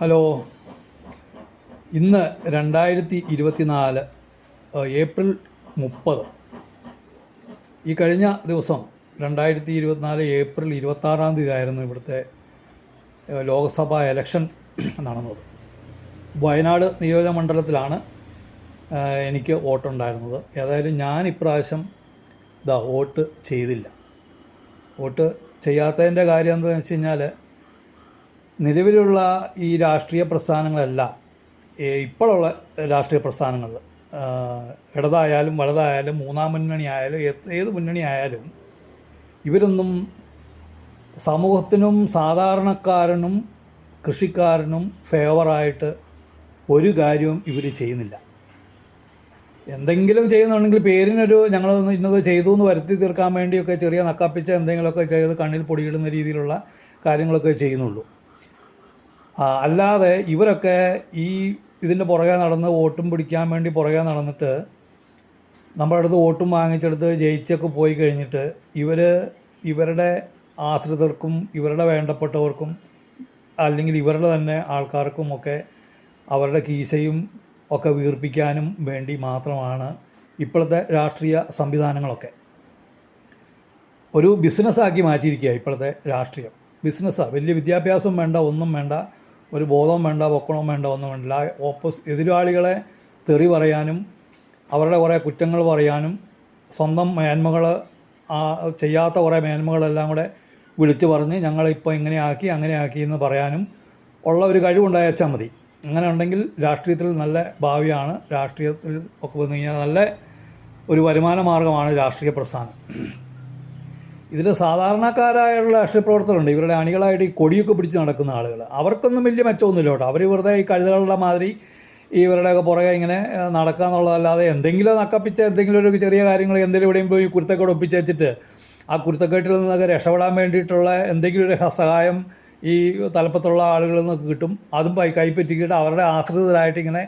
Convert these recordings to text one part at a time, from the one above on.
Hello. ഇന്ന് രണ്ടായിരത്തി ഇരുപത്തിനാല് ഏപ്രിൽ മുപ്പത്. ഈ കഴിഞ്ഞ ദിവസം രണ്ടായിരത്തി ഇരുപത്തിനാല് ഏപ്രിൽ ഇരുപത്താറാം തീയതി ആയിരുന്നു ഇവിടുത്തെ ലോക്സഭാ എലക്ഷൻ നടന്നത്. വയനാട് നിയോജക മണ്ഡലത്തിലാണ് എനിക്ക് വോട്ടുണ്ടായിരുന്നത്. ഏതായാലും ഞാൻ ഇപ്രാവശ്യം ഇതാ വോട്ട് ചെയ്തില്ല. വോട്ട് ചെയ്യാത്തതിന്റെ കാര്യം എന്താണെന്ന് വെച്ച് കഴിഞ്ഞാൽ നിലവിലുള്ള ഈ രാഷ്ട്രീയ പ്രസ്ഥാനങ്ങളെല്ലാം ഇപ്പോഴുള്ള രാഷ്ട്രീയ പ്രസ്ഥാനങ്ങൾ. ഇടതായാലും വലതായാലും മൂന്നാം മുന്നണി ആയാലും ഏത് മുന്നണി ആയാലും ഇവരൊന്നും സമൂഹത്തിനും സാധാരണക്കാരനും കൃഷിക്കാരനും ഫേവറായിട്ട് ഒരു കാര്യവും ഇവർ ചെയ്യുന്നില്ല. എന്തെങ്കിലും ചെയ്യുന്നുണ്ടെങ്കിൽ പേരിനൊരു ഞങ്ങൾ ഇന്നത് ചെയ്തു എന്ന് വരുത്തി തീർക്കാൻ വേണ്ടിയൊക്കെ ചെറിയ നക്കാപ്പിച്ച എന്തെങ്കിലുമൊക്കെ ചെയ്ത് കണ്ണിൽ പൊടിയിടുന്ന രീതിയിലുള്ള കാര്യങ്ങളൊക്കെ ചെയ്യുന്നുള്ളൂ. അല്ലാതെ ഇവരൊക്കെ ഈ ഇതിന്റെ പുറകെ നടന്ന് വോട്ടും പിടിക്കാൻ വേണ്ടി പുറകെ നടന്നിട്ട് നമ്മുടെ അടുത്ത് വോട്ടും വാങ്ങിച്ചെടുത്ത് ജയിച്ചൊക്കെ പോയി കഴിഞ്ഞിട്ട് ഇവർ ഇവരുടെ ആശ്രിതർക്കും ഇവരുടെ വേണ്ടപ്പെട്ടവർക്കും അല്ലെങ്കിൽ ഇവരുടെ തന്നെ ആൾക്കാർക്കും ഒക്കെ അവരുടെ കീശയും ഒക്കെ വീർപ്പിക്കാനും വേണ്ടി മാത്രമാണ് ഇപ്പോഴത്തെ രാഷ്ട്രീയ സംവിധാനങ്ങളൊക്കെ. ഒരു ബിസിനസ്സാക്കി മാറ്റിയിരിക്കുക ഇപ്പോഴത്തെ രാഷ്ട്രീയം. ബിസിനസ്സാണ് വലിയ വിദ്യാഭ്യാസം വേണ്ട ഒന്നും വേണ്ട ഒരു ബോധവും വേണ്ട പൊക്കണവും വേണ്ട ഒന്നും വേണ്ട ഓപ്പോസ് എതിരാളികളെ തെറി പറയാനും അവരുടെ കുറേ കുറ്റങ്ങൾ പറയാനും സ്വന്തം മേന്മകൾ ചെയ്യാത്ത കുറേ മേന്മകളെല്ലാം കൂടെ വിളിച്ചു പറഞ്ഞ് ഞങ്ങളിപ്പോൾ ഇങ്ങനെ ആക്കി അങ്ങനെ ആക്കി എന്ന് പറയാനും ഉള്ള ഒരു കഴിവുണ്ടായച്ചാൽ മതി. അങ്ങനെ ഉണ്ടെങ്കിൽ രാഷ്ട്രീയത്തിൽ നല്ല ഭാവിയാണ്. രാഷ്ട്രീയത്തിൽ ഒക്കെ വന്നു കഴിഞ്ഞാൽ നല്ല ഒരു വരുമാന മാർഗമാണ് രാഷ്ട്രീയ പ്രസ്ഥാനം. ഇതിൽ സാധാരണക്കാരായുള്ള രാഷ്ട്രീയ പ്രവർത്തകരുണ്ട്. ഇവരുടെ അണികളായിട്ട് ഈ കൊടിയൊക്കെ പിടിച്ച് നടക്കുന്ന ആളുകൾ. അവർക്കൊന്നും വലിയ മെച്ചമൊന്നുമില്ല കേട്ടോ. അവർ വെറുതെ ഈ കഴുതകളുടെ മാതിരി ഇവരുടെയൊക്കെ പുറകെ ഇങ്ങനെ നടക്കുക എന്നുള്ളതല്ലാതെ എന്തെങ്കിലും നക്കപ്പിച്ച എന്തെങ്കിലും ഒരു ചെറിയ കാര്യങ്ങൾ എന്തെങ്കിലും എവിടെയും പോയി കുരുത്തക്കേട് ഒപ്പിച്ച് ആ കുരുത്തക്കേട്ടിൽ നിന്നൊക്കെ രക്ഷപ്പെടാൻ വേണ്ടിയിട്ടുള്ള എന്തെങ്കിലും ഒരു സഹായം ഈ തലപ്പത്തുള്ള ആളുകളിൽ നിന്നൊക്കെ കിട്ടും. അതും കൈപ്പറ്റിക്കിട്ട് അവരുടെ ആശ്രിതരായിട്ട് ഇങ്ങനെ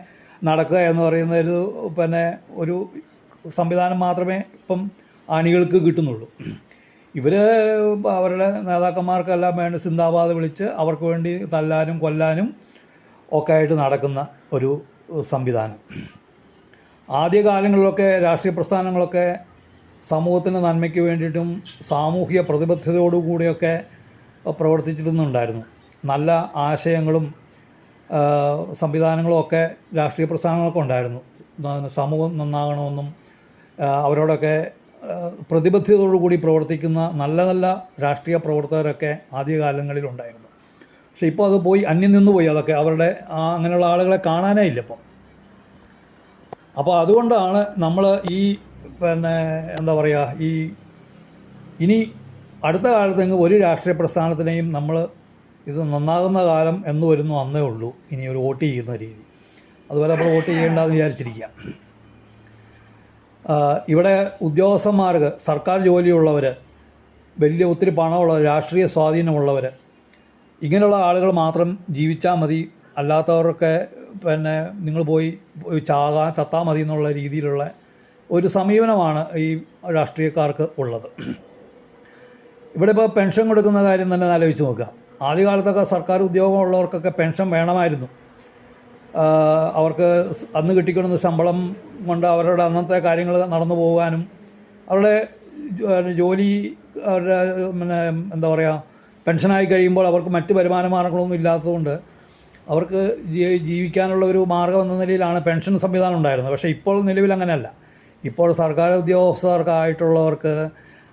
നടക്കുക എന്ന് പറയുന്ന ഒരു പിന്നെ ഒരു സംവിധാനം മാത്രമേ ഇപ്പം അണികൾക്ക് കിട്ടുന്നുള്ളൂ. ഇവർ അവരുടെ നേതാക്കന്മാർക്കെല്ലാം വേണ്ടി സിന്ദാബാദ് വിളിച്ച് അവർക്ക് വേണ്ടി തല്ലാനും കൊല്ലാനും ഒക്കെ ആയിട്ട് നടക്കുന്ന ഒരു സംവിധാനം. ആദ്യകാലങ്ങളിലൊക്കെ രാഷ്ട്രീയ പ്രസ്ഥാനങ്ങളൊക്കെ സമൂഹത്തിന്റെ നന്മയ്ക്ക് വേണ്ടിയിട്ടും സാമൂഹിക പ്രതിബദ്ധതയോടുകൂടിയൊക്കെ പ്രവർത്തിച്ചിരുന്നുണ്ടായിരുന്നു. നല്ല ആശയങ്ങളും സംവിധാനങ്ങളുമൊക്കെ രാഷ്ട്രീയ പ്രസ്ഥാനങ്ങളൊക്കെ ഉണ്ടായിരുന്നു സമൂഹം നന്നാകണമെന്നും അവരോടൊക്കെ പ്രതിബദ്ധതയോടുകൂടി പ്രവർത്തിക്കുന്ന നല്ല നല്ല രാഷ്ട്രീയ പ്രവർത്തകരൊക്കെ ആദ്യകാലങ്ങളിലുണ്ടായിരുന്നു പക്ഷേ ഇപ്പോൾ അത് പോയി അന്യം നിന്ന് പോയി. അതൊക്കെ അവരുടെ അങ്ങനെയുള്ള ആളുകളെ കാണാനേ ഇല്ല ഇപ്പം. അപ്പോൾ അതുകൊണ്ടാണ് നമ്മൾ ഈ പിന്നെ എന്താ പറയുക ഈ ഇനി അടുത്ത കാലത്തെങ്ങ് ഒരു രാഷ്ട്രീയ പ്രസ്ഥാനത്തിനെയും നമ്മൾ ഇത് നന്നാകുന്ന കാലം എന്ന് വരുന്നു അന്നേ ഉള്ളൂ. ഇനി ഒരു വോട്ട് ചെയ്യുന്ന രീതി. അതുപോലെ നമ്മൾ വോട്ട് ചെയ്യേണ്ടെന്ന് വിചാരിച്ചിരിക്കുക. ഇവിടെ ഉദ്യോഗസ്ഥന്മാർക്ക് സർക്കാർ ജോലിയുള്ളവർ വലിയ ഒത്തിരി പണമുള്ളവർ രാഷ്ട്രീയ സ്വാധീനമുള്ളവർ ഇങ്ങനെയുള്ള ആളുകൾ മാത്രം ജീവിച്ചാൽ മതി. അല്ലാത്തവരൊക്കെ പിന്നെ നിങ്ങൾ പോയി ചാകാൻ ചത്താൽ മതി എന്നുള്ള രീതിയിലുള്ള ഒരു സമീപനമാണ് ഈ രാഷ്ട്രീയക്കാർക്ക് ഉള്ളത്. ഇവിടെ ഇപ്പോൾ പെൻഷൻ കൊടുക്കുന്ന കാര്യം തന്നെ ആലോചിച്ച് നോക്കുക. ആദ്യകാലത്തൊക്കെ സർക്കാർ ഉദ്യോഗമുള്ളവർക്കൊക്കെ പെൻഷൻ വേണമായിരുന്നു. അവർക്ക് അന്ന് കിട്ടിക്കൊണ്ടുന്ന ശമ്പളം കൊണ്ട് അവരുടെ അന്നത്തെ കാര്യങ്ങൾ നടന്നു പോകാനും അവരുടെ ജോലി അവരുടെ പിന്നെ എന്താ പറയുക പെൻഷനായി കഴിയുമ്പോൾ അവർക്ക് മറ്റ് വരുമാന മാർഗങ്ങളൊന്നും ഇല്ലാത്തതുകൊണ്ട് അവർക്ക് ജീവിക്കാനുള്ള ഒരു മാർഗം എന്ന നിലയിലാണ് പെൻഷൻ സംവിധാനം ഉണ്ടായിരുന്നത്. പക്ഷേ ഇപ്പോൾ നിലവിൽ അങ്ങനെയല്ല. ഇപ്പോൾ സർക്കാർ ഉദ്യോഗസ്ഥർക്കായിട്ടുള്ളവർക്ക്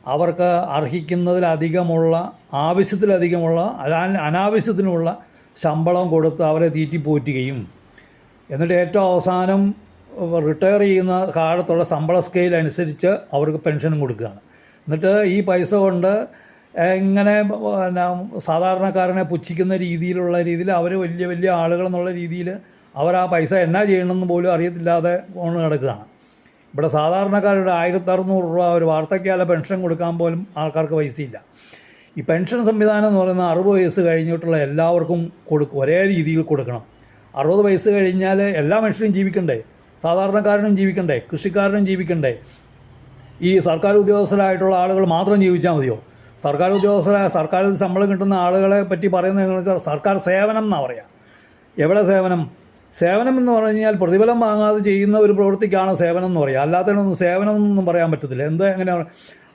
അവർക്ക് അർഹിക്കുന്നതിലധികമുള്ള ആവശ്യത്തിലധികമുള്ള അനാവശ്യത്തിനുള്ള ശമ്പളം കൊടുത്ത് അവരെ തീറ്റിപ്പോറ്റുകയും എന്നിട്ട് ഏറ്റവും അവസാനം റിട്ടയർ ചെയ്യുന്ന കാലത്തുള്ള ശമ്പള സ്കെയിൽ അനുസരിച്ച് അവർക്ക് പെൻഷനും കൊടുക്കുകയാണ്. എന്നിട്ട് ഈ പൈസ കൊണ്ട് എങ്ങനെ പിന്നെ സാധാരണക്കാരനെ പുച്ഛിക്കുന്ന രീതിയിലുള്ള രീതിയിൽ അവർ വലിയ വലിയ ആളുകൾ എന്നുള്ള രീതിയിൽ അവർ ആ പൈസ എന്നാ ചെയ്യണമെന്ന് പോലും അറിയത്തില്ലാതെ കൊണ്ട് കിടക്കുകയാണ് ഇവിടെ സാധാരണക്കാരുടെ ആയിരത്തി അറുന്നൂറ് രൂപ ഒരു വാർദ്ധക്യകാല പെൻഷൻ കൊടുക്കാൻ പോലും ആൾക്കാർക്ക് പൈസയില്ല. ഈ പെൻഷൻ സംവിധാനം എന്ന് പറയുന്ന അറുപത് വയസ്സ് കഴിഞ്ഞിട്ടുള്ള എല്ലാവർക്കും കൊടുക്കും ഒരേ രീതിയിൽ കൊടുക്കണം. അറുപത് വയസ്സ് കഴിഞ്ഞാൽ എല്ലാ മനുഷ്യരും ജീവിക്കണ്ടേ? സാധാരണക്കാരനും ജീവിക്കണ്ടേ? കൃഷിക്കാരനും ജീവിക്കണ്ടേ? ഈ സർക്കാർ ഉദ്യോഗസ്ഥരായിട്ടുള്ള ആളുകൾ മാത്രം ജീവിച്ചാൽ മതിയോ? സർക്കാർ ഉദ്യോഗസ്ഥരായ സർക്കാർ ശമ്പളം കിട്ടുന്ന ആളുകളെ പറ്റി പറയുന്നത് വെച്ചാൽ സർക്കാർ സേവനം എന്നാണ് പറയുക എവിടെ സേവനം? സേവനം എന്ന് പറഞ്ഞു കഴിഞ്ഞാൽ പ്രതിഫലം വാങ്ങാതെ ചെയ്യുന്ന ഒരു പ്രവൃത്തിക്കാണ് സേവനം എന്ന് പറയുക അല്ലാത്തതിനൊന്നും സേവനം എന്നൊന്നും പറയാൻ പറ്റത്തില്ല. എന്താ എങ്ങനെയാണ്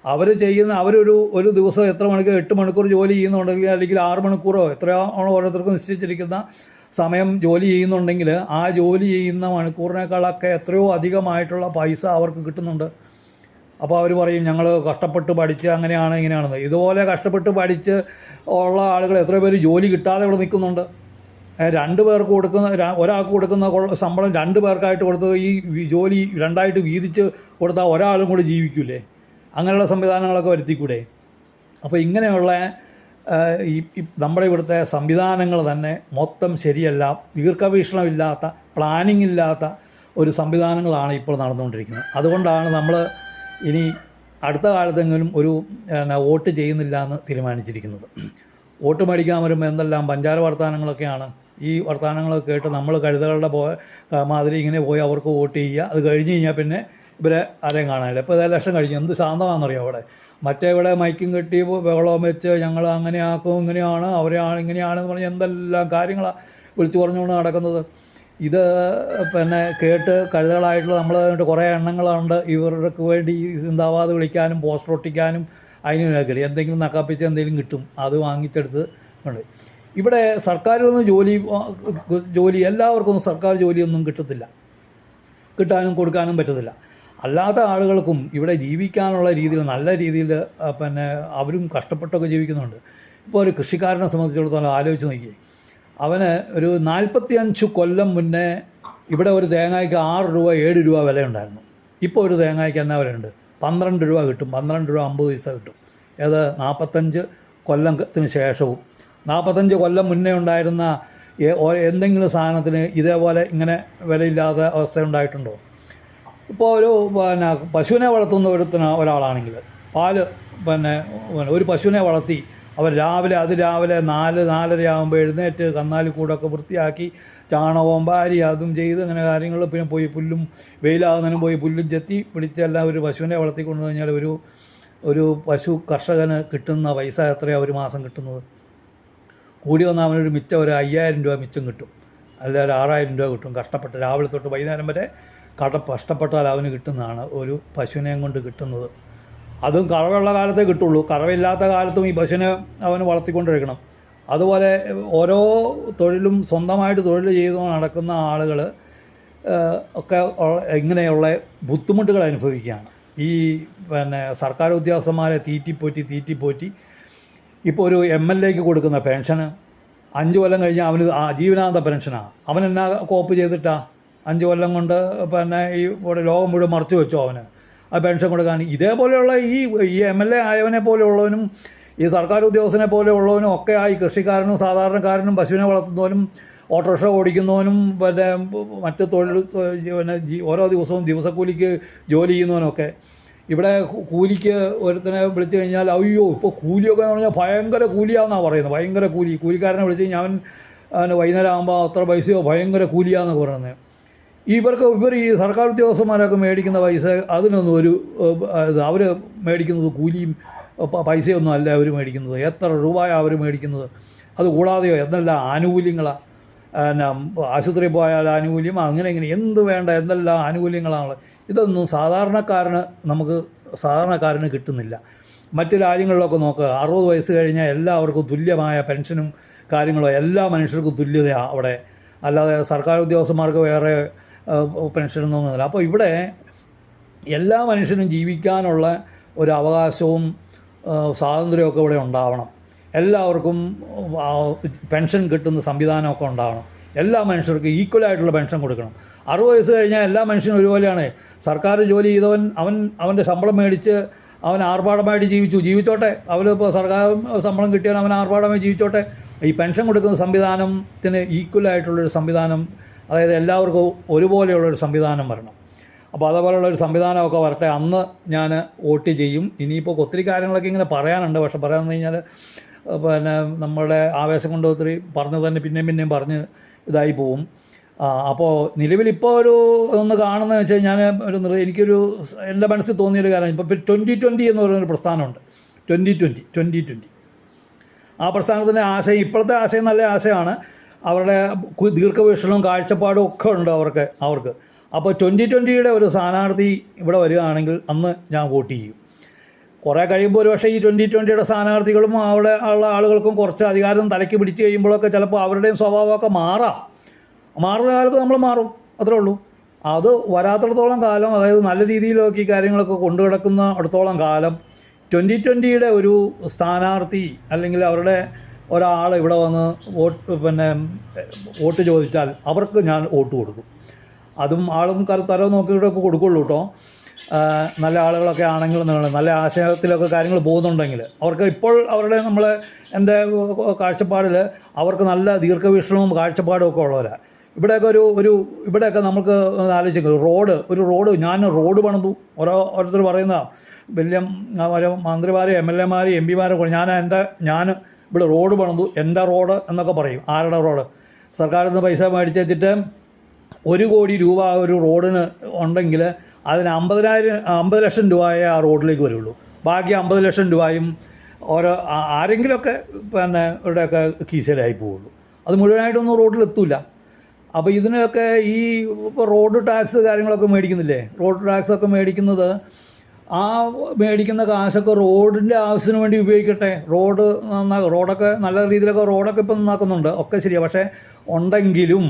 അവർ ചെയ്യുന്ന അവരൊരു ഒരു ദിവസം എത്ര മണിക്കൂർ എട്ട് മണിക്കൂർ ജോലി ചെയ്യുന്നുണ്ടെങ്കിൽ അല്ലെങ്കിൽ ആറ് മണിക്കൂറോ എത്രയാണോ ഓരോരുത്തർക്കും നിശ്ചയിച്ചിരിക്കുന്ന സമയം ജോലി ചെയ്യുന്നുണ്ടെങ്കിൽ ആ ജോലി ചെയ്യുന്ന മണിക്കൂറിനേക്കാളൊക്കെ എത്രയോ അധികമായിട്ടുള്ള പൈസ അവർക്ക് കിട്ടുന്നുണ്ട്. അപ്പോൾ അവർ പറയും ഞങ്ങൾ കഷ്ടപ്പെട്ട് പഠിച്ച് അങ്ങനെയാണ് ഇങ്ങനെയാണെന്ന്. ഇതുപോലെ കഷ്ടപ്പെട്ട് പഠിച്ച് ഉള്ള ആളുകൾ എത്ര പേര് ജോലി കിട്ടാതെ ഇവിടെ നിൽക്കുന്നുണ്ട്. രണ്ട് പേർക്ക് കൊടുക്കുന്ന ഒരാൾക്ക് കൊടുക്കുന്ന ശമ്പളം രണ്ട് പേർക്കായിട്ട് കൊടുത്ത് ഈ ജോലി രണ്ടായിട്ട് വീതിച്ച് കൊടുത്താൽ ഒരാളും കൂടി ജീവിക്കൂലേ? അങ്ങനെയുള്ള സംവിധാനങ്ങളൊക്കെ വരുത്തിക്കൂടെ? അപ്പോൾ ഇങ്ങനെയുള്ള ഈ നമ്മുടെ ഇവിടുത്തെ സംവിധാനങ്ങൾ തന്നെ മൊത്തം ശരിയല്ല ദീർഘവീക്ഷണമില്ലാത്ത പ്ലാനിങ് ഇല്ലാത്ത ഒരു സംവിധാനങ്ങളാണ് ഇപ്പോൾ നടന്നുകൊണ്ടിരിക്കുന്നത്. അതുകൊണ്ടാണ് നമ്മൾ ഇനി അടുത്ത കാലത്തെങ്കിലും ഒരു വോട്ട് ചെയ്യുന്നില്ല എന്ന് തീരുമാനിച്ചിരിക്കുന്നത്. വോട്ട് മേടിക്കാൻ വരുമ്പോൾ എന്തെല്ലാം പഞ്ചാര വർത്തമാനങ്ങളൊക്കെയാണ് ഈ വർത്തമാനങ്ങളൊക്കെ കേട്ട് നമ്മൾ കഴുതകളുടെ പോ മാതിരി ഇങ്ങനെ പോയി അവർക്ക് വോട്ട് ചെയ്യുക. അത് കഴിഞ്ഞ് കഴിഞ്ഞാൽ പിന്നെ ഇവരെ ആരെയും കാണാനില്ല. ഇപ്പോൾ ഇതേ ലക്ഷം കഴിഞ്ഞു. എന്ത് ശാന്തമാണെന്നറിയോ അവിടെ? മറ്റേ ഇവിടെ മൈക്കും കെട്ടി ബഹളവും വെച്ച് ഞങ്ങൾ അങ്ങനെ ആക്കും ഇങ്ങനെയാണ് അവരെയാണ് ഇങ്ങനെയാണെന്ന് പറഞ്ഞ് എന്തെല്ലാം കാര്യങ്ങളാണ് വിളിച്ചു പറഞ്ഞുകൊണ്ട് നടക്കുന്നത്. ഇത് പിന്നെ കേട്ട് കഴുതകളായിട്ടുള്ള നമ്മൾ എന്നിട്ട് കുറേ എണ്ണങ്ങളുണ്ട്. ഇവർക്ക് വേണ്ടി ചിന്താവാദ് വിളിക്കാനും പോസ്റ്റർ ഒട്ടിക്കാനും അതിനൊക്കെ എന്തെങ്കിലും നക്കാപ്പിച്ച് എന്തെങ്കിലും കിട്ടും. അത് വാങ്ങിച്ചെടുത്ത് ഉണ്ട് ഇവിടെ സർക്കാരിൽ നിന്ന് ജോലി ജോലി എല്ലാവർക്കൊന്നും സർക്കാർ ജോലിയൊന്നും കിട്ടത്തില്ല. കിട്ടാനും കൊടുക്കാനും പറ്റത്തില്ല. അല്ലാത്ത ആളുകൾക്കും ഇവിടെ ജീവിക്കാനുള്ള രീതിയിൽ നല്ല രീതിയിൽ പിന്നെ അവരും കഷ്ടപ്പെട്ടൊക്കെ ജീവിക്കുന്നുണ്ട്. ഇപ്പോൾ ഒരു കൃഷിക്കാരനെ സംബന്ധിച്ചിടത്തോളം ആലോചിച്ച് നോക്കി അവന് ഒരു നാൽപ്പത്തി അഞ്ച് കൊല്ലം മുന്നേ ഇവിടെ ഒരു തേങ്ങയ്ക്ക് ആറ് രൂപ ഏഴ് രൂപ വിലയുണ്ടായിരുന്നു. ഇപ്പോൾ ഒരു തേങ്ങയ്ക്ക് എന്നാ വിലയുണ്ട്? പന്ത്രണ്ട് രൂപ കിട്ടും. പന്ത്രണ്ട് രൂപ അമ്പത് പൈസ കിട്ടും. ഏത്? നാൽപ്പത്തഞ്ച് കൊല്ലത്തിന് ശേഷവും. നാൽപ്പത്തഞ്ച് കൊല്ലം മുന്നേ ഉണ്ടായിരുന്ന എന്തെങ്കിലും സാധനത്തിന് ഇതേപോലെ ഇങ്ങനെ വിലയില്ലാത്ത അവസ്ഥ ഉണ്ടായിട്ടുണ്ടോ? ഇപ്പോൾ ഒരു പിന്നെ പശുവിനെ വളർത്തുന്ന ഒരുത്തിന് ഒരാളാണെങ്കിൽ പാൽ പിന്നെ ഒരു പശുവിനെ വളർത്തി അവർ രാവിലെ അത് രാവിലെ നാല് നാലര ആകുമ്പോൾ എഴുന്നേറ്റ് കന്നാലി കൂടൊക്കെ വൃത്തിയാക്കി ചാണകവും വാരി അതും ചെയ്ത് അങ്ങനെ കാര്യങ്ങൾ പിന്നെ പോയി പുല്ലും വെയിലാകുന്നതിനും പോയി പുല്ലും ചെത്തി പിടിച്ചെല്ലാം ഒരു പശുവിനെ വളർത്തിക്കൊണ്ട് കഴിഞ്ഞാൽ ഒരു ഒരു പശു കർഷകന് കിട്ടുന്ന പൈസ എത്രയാണ് ഒരു മാസം കിട്ടുന്നത്? കൂടി വന്നാൽ അവനൊരു മിച്ചം ഒരു അയ്യായിരം രൂപ മിച്ചം കിട്ടും. അല്ല ഒരു ആറായിരം രൂപ കിട്ടും. കഷ്ടപ്പെട്ട് രാവിലെ തൊട്ട് വൈകുന്നേരം വരെ കട കഷ്ടപ്പെട്ടാൽ അവന് കിട്ടുന്നതാണ്. ഒരു പശുവിനെയും കൊണ്ട് കിട്ടുന്നത്. അതും കറവുള്ള കാലത്തേ കിട്ടുള്ളൂ. കറവില്ലാത്ത കാലത്തും ഈ പശുവിനെ അവന് വളർത്തിക്കൊണ്ടിരിക്കണം. അതുപോലെ ഓരോ തൊഴിലും സ്വന്തമായിട്ട് തൊഴിൽ ചെയ്തു നടക്കുന്ന ആളുകൾ ഒക്കെ ഇങ്ങനെയുള്ള ബുദ്ധിമുട്ടുകൾ അനുഭവിക്കുകയാണ്. ഈ പിന്നെ സർക്കാർ ഉദ്യോഗസ്ഥന്മാരെ തീറ്റിപ്പോറ്റി തീറ്റിപ്പോറ്റി ഇപ്പോൾ ഒരു എം എൽ എക്ക് കൊടുക്കുന്ന പെൻഷന് അഞ്ച് കൊല്ലം കഴിഞ്ഞാൽ അവന് ആ ജീവനാന്ത പെൻഷനാണ് അവൻ എന്നാ കോപ്പ് ചെയ്തിട്ടാ? അഞ്ച് കൊല്ലം കൊണ്ട് പിന്നെ ഈ ഇവിടെ ലോകം മുഴുവൻ മറച്ചു വെച്ചു അവന്. ആ പെൻഷൻ കൊടുക്കാൻ. ഇതേപോലെയുള്ള ഈ ഈ എം എൽ എ ആയവനെ പോലെയുള്ളവനും ഈ സർക്കാർ ഉദ്യോഗസ്ഥനെ പോലെയുള്ളവനും ഒക്കെ ആയി കൃഷിക്കാരനും സാധാരണക്കാരനും പശുവിനെ വളർത്തുന്നവനും ഓട്ടോറിക്ഷ ഓടിക്കുന്നവനും പിന്നെ മറ്റ് തൊഴിൽ പിന്നെ ഓരോ ദിവസവും ദിവസക്കൂലിക്ക് ജോലി ചെയ്യുന്നവനൊക്കെ. ഇവിടെ കൂലിക്ക് ഒരുത്തനെ വിളിച്ചു കഴിഞ്ഞാൽ അയ്യോ ഇപ്പോൾ കൂലിയൊക്കെ എന്ന് പറഞ്ഞാൽ ഭയങ്കര കൂലിയാണെന്നാണ് പറയുന്നത്. ഭയങ്കര കൂലി. കൂലിക്കാരനെ വിളിച്ച് കഴിഞ്ഞാൽ അവൻ വൈകുന്നേരം ആകുമ്പോൾ അത്ര പൈസയോ ഭയങ്കര കൂലിയാണെന്നൊക്കെ പറയുന്നത്. ഇവർക്ക് ഇവർ ഈ സർക്കാർ ഉദ്യോഗസ്ഥന്മാരൊക്കെ മേടിക്കുന്ന പൈസ അതിനൊന്നും ഒരു അവർ മേടിക്കുന്നത് കൂലിയും പൈസയൊന്നും അല്ല അവർ മേടിക്കുന്നത്. എത്ര രൂപയാണ് അവർ മേടിക്കുന്നത്? അത് കൂടാതെയോ എന്തെല്ലാം ആനുകൂല്യങ്ങളാണ് പിന്നെ ആശുപത്രിയിൽ പോയാൽ ആനുകൂല്യം അങ്ങനെ ഇങ്ങനെ എന്ത് വേണ്ട എന്തെല്ലാം ആനുകൂല്യങ്ങളാണ്? ഇതൊന്നും സാധാരണക്കാരന് നമുക്ക് സാധാരണക്കാരന് കിട്ടുന്നില്ല. മറ്റു രാജ്യങ്ങളിലൊക്കെ നോക്കുക അറുപത് വയസ്സ് കഴിഞ്ഞാൽ എല്ലാവർക്കും തുല്യമായ പെൻഷനും കാര്യങ്ങളും എല്ലാ മനുഷ്യർക്കും തുല്യതയാണ് അവിടെ. അല്ലാതെ സർക്കാർ ഉദ്യോഗസ്ഥന്മാർക്ക് വേറെ പെൻഷനൊന്നുമില്ല അപ്പോൾ ഇവിടെ എല്ലാ മനുഷ്യനും ജീവിക്കാനുള്ള ഒരു അവകാശവും സ്വാതന്ത്ര്യമൊക്കെ ഇവിടെ ഉണ്ടാവണം. എല്ലാവർക്കും പെൻഷൻ കിട്ടുന്ന സംവിധാനമൊക്കെ ഉണ്ടാവണം. എല്ലാ മനുഷ്യർക്കും ഈക്വലായിട്ടുള്ള പെൻഷൻ കൊടുക്കണം. അറുപത് വയസ്സ് കഴിഞ്ഞാൽ എല്ലാ മനുഷ്യനും ഒരുപോലെയാണ്. സർക്കാർ ജോലി ചെയ്തവൻ അവൻ അവന്റെ ശമ്പളം മേടിച്ച് അവൻ ആർഭാടമായിട്ട് ജീവിച്ചു. ജീവിച്ചോട്ടെ. അവനിപ്പോൾ സർക്കാർ ശമ്പളം കിട്ടിയാൽ അവൻ ആർഭാടമായി ജീവിച്ചോട്ടെ. ഈ പെൻഷൻ കൊടുക്കുന്ന സംവിധാനത്തിന് ഈക്വലായിട്ടുള്ളൊരു സംവിധാനം അതായത് എല്ലാവർക്കും ഒരുപോലെയുള്ളൊരു സംവിധാനം വരണം. അപ്പോൾ അതേപോലെയുള്ള ഒരു സംവിധാനമൊക്കെ വരട്ടെ അന്ന് ഞാൻ വോട്ട് ചെയ്യും. ഇനിയിപ്പോൾ ഒത്തിരി കാര്യങ്ങളൊക്കെ ഇങ്ങനെ പറയാനുണ്ട്. പക്ഷെ പറയാമെന്ന് കഴിഞ്ഞാൽ പിന്നെ നമ്മുടെ ആവേശം കൊണ്ട് ഒത്തിരി പറഞ്ഞു തന്നെ പിന്നെയും പിന്നെയും പറഞ്ഞ് ഇതായി പോവും. അപ്പോൾ നിലവിലിപ്പോൾ ഒരു ഒന്ന് കാണുന്നത് വെച്ചാൽ ഞാൻ ഒരു എനിക്കൊരു എന്റെ മനസ്സിൽ തോന്നിയൊരു കാര്യം ഇപ്പോൾ ട്വന്റി ട്വന്റി എന്ന് പറയുന്നൊരു പ്രസ്ഥാനമുണ്ട്. ട്വന്റി ട്വന്റി ട്വന്റി ട്വന്റി ആ പ്രസ്ഥാനത്തിന്റെ ആശയം ഇപ്പോഴത്തെ ആശയം നല്ല ആശയമാണ്. അവരുടെ ദീർഘവീക്ഷണവും കാഴ്ചപ്പാടും ഒക്കെ ഉണ്ട് അവർക്ക് അവർക്ക്. അപ്പോൾ ട്വന്റി ട്വന്റിയുടെ ഒരു സ്ഥാനാർത്ഥി ഇവിടെ വരികയാണെങ്കിൽ അന്ന് ഞാൻ വോട്ട് ചെയ്യും. കുറേ കഴിയുമ്പോൾ ഒരു പക്ഷേ ഈ ട്വന്റി ട്വന്റിയുടെ സ്ഥാനാർത്ഥികളും അവിടെ ഉള്ള ആളുകൾക്കും കുറച്ച് അധികാരം തലയ്ക്ക് പിടിച്ച് കഴിയുമ്പോഴൊക്കെ ചിലപ്പോൾ അവരുടെയും സ്വഭാവമൊക്കെ മാറാം. മാറുന്ന കാലത്ത് നമ്മൾ മാറും അത്രേ ഉള്ളൂ. അത് വരാത്തടത്തോളം കാലം അതായത് നല്ല രീതിയിലൊക്കെ ഈ കാര്യങ്ങളൊക്കെ കൊണ്ടു കിടക്കുന്ന അടുത്തോളം കാലം ട്വന്റി ട്വന്റിയുടെ ഒരു സ്ഥാനാർത്ഥി അല്ലെങ്കിൽ അവരുടെ ഒരാൾ ഇവിടെ വന്ന് വോട്ട് പിന്നെ വോട്ട് ചോദിച്ചാൽ അവർക്ക് ഞാൻ വോട്ട് കൊടുക്കും. അതും ആളും കരുത്തരവ് നോക്കിയിട്ടൊക്കെ കൊടുക്കുള്ളൂ കേട്ടോ. നല്ല ആളുകളൊക്കെ ആണെങ്കിൽ നല്ല ആശയത്തിലൊക്കെ കാര്യങ്ങൾ പോകുന്നുണ്ടെങ്കിൽ അവർക്ക് ഇപ്പോൾ അവരുടെ നമ്മൾ എന്റെ കാഴ്ചപ്പാടിൽ അവർക്ക് നല്ല ദീർഘവീക്ഷണവും കാഴ്ചപ്പാടും ഒക്കെ ഉള്ളവരാണ് ഇവിടെയൊക്കെ ഒരു ഒരു ഇവിടെയൊക്കെ നമുക്ക് ആലോചിക്കും റോഡ് ഒരു റോഡ് ഞാൻ റോഡ് പണിതു. ഓരോ ഓരോരുത്തർ പറയുന്ന വലിയ ആ, ഓരോ മന്ത്രിമാരും എം എൽ എമാരും എം പിമാരും ഞാൻ എന്റെ ഞാൻ ഇവിടെ റോഡ് പണിതു. എന്റെ റോഡ് എന്നൊക്കെ പറയും. ആരുടെ റോഡ്? സർക്കാരിൽ നിന്ന് പൈസ മേടിച്ച് വെച്ചിട്ട് ഒരു കോടി രൂപ ഒരു റോഡിന് ഉണ്ടെങ്കിൽ അതിന് അമ്പതിനായിരം അമ്പത് ലക്ഷം രൂപയെ ആ റോഡിലേക്ക് വരുള്ളൂ. ബാക്കി അമ്പത് ലക്ഷം രൂപയും ഓരോ ആരെങ്കിലുമൊക്കെ പിന്നെ ഇവിടെയൊക്കെ കീശയിലായി പോവുള്ളൂ അത് മുഴുവനായിട്ടൊന്നും റോഡിലെത്തൂല അപ്പോൾ ഇതിനൊക്കെ ഈ റോഡ് ടാക്സ് കാര്യങ്ങളൊക്കെ മേടിക്കുന്നില്ലേ? റോഡ് ടാക്സ് ഒക്കെ മേടിക്കുന്നത് ആ മേടിക്കുന്ന കാശൊക്കെ റോഡിന്റെ ആവശ്യത്തിന് വേണ്ടി ഉപയോഗിക്കട്ടെ. റോഡ് നന്നാക്കും റോഡൊക്കെ നല്ല രീതിയിലൊക്കെ റോഡൊക്കെ ഇപ്പം നന്നാക്കുന്നുണ്ട്. ഒക്കെ ശരിയാണ് പക്ഷേ ഉണ്ടെങ്കിലും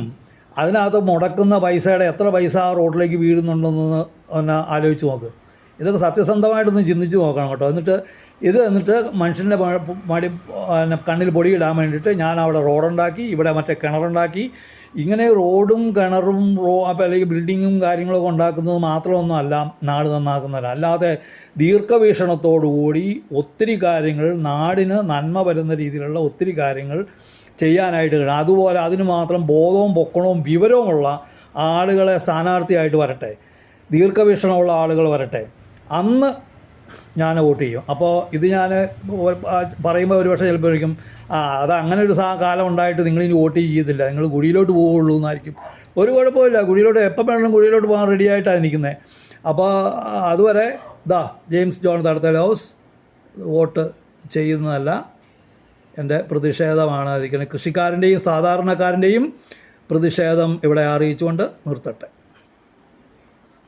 അതിനകത്ത് മുടക്കുന്ന പൈസയുടെ എത്ര പൈസ ആ റോഡിലേക്ക് വീഴുന്നുണ്ടെന്ന് ഒന്ന് ആലോചിച്ച് നോക്ക്. ഇതൊക്കെ സത്യസന്ധമായിട്ടൊന്ന് ചിന്തിച്ച് നോക്കണം കേട്ടോ. എന്നിട്ട് ഇത് എന്നിട്ട് മനുഷ്യന്റെ മടി പിന്നെ കണ്ണിൽ പൊടിയിടാൻ വേണ്ടിയിട്ട് ഞാൻ അവിടെ റോഡുണ്ടാക്കി ഇവിടെ മറ്റേ കിണറുണ്ടാക്കി ഇങ്ങനെ റോഡും കിണറും റോ അല്ലെങ്കിൽ ബിൽഡിങ്ങും കാര്യങ്ങളൊക്കെ ഉണ്ടാക്കുന്നത് മാത്രമൊന്നും അല്ല നാട് നന്നാക്കുന്നതല്ല. അല്ലാതെ ദീർഘവീക്ഷണത്തോടുകൂടി ഒത്തിരി കാര്യങ്ങൾ നാടിന് നന്മ വരുന്ന രീതിയിലുള്ള ഒത്തിരി കാര്യങ്ങൾ ചെയ്യാനായിട്ട് കഴിയും. അതുപോലെ അതിന് മാത്രം ബോധവും പൊക്കണവും വിവരവുമുള്ള ആളുകളെ സ്ഥാനാർത്ഥിയായിട്ട് വരട്ടെ. ദീർഘവീക്ഷണമുള്ള ആളുകൾ വരട്ടെ. അന്ന് ഞാൻ വോട്ട് ചെയ്യും. അപ്പോൾ ഇത് ഞാൻ പറയുമ്പോൾ ഒരു പക്ഷേ ചിലപ്പോഴേക്കും ആ അത് അങ്ങനെ ഒരു സാ കാലം ഉണ്ടായിട്ട് നിങ്ങൾ ഇനി വോട്ട് ചെയ്യത്തില്ല. നിങ്ങൾ കുഴിയിലോട്ട് പോവുള്ളൂ എന്നായിരിക്കും. ഒരു കുഴപ്പമില്ല. കുഴിയിലോട്ട് എപ്പോൾ വേണമെങ്കിലും കുഴിയിലോട്ട് പോകാൻ റെഡി ആയിട്ടാണ് നിൽക്കുന്നത് അപ്പോൾ അതുവരെ ഇതാ James John Thadathil house. Vote ചെയ്യുന്നതല്ല. എന്റെ പ്രതിഷേധമാണ് ഇരിക്കുന്നത് കൃഷിക്കാരന്റെയും സാധാരണക്കാരന്റെയും പ്രതിഷേധം ഇവിടെ അറിയിച്ചുകൊണ്ട് നിർത്തട്ടെ.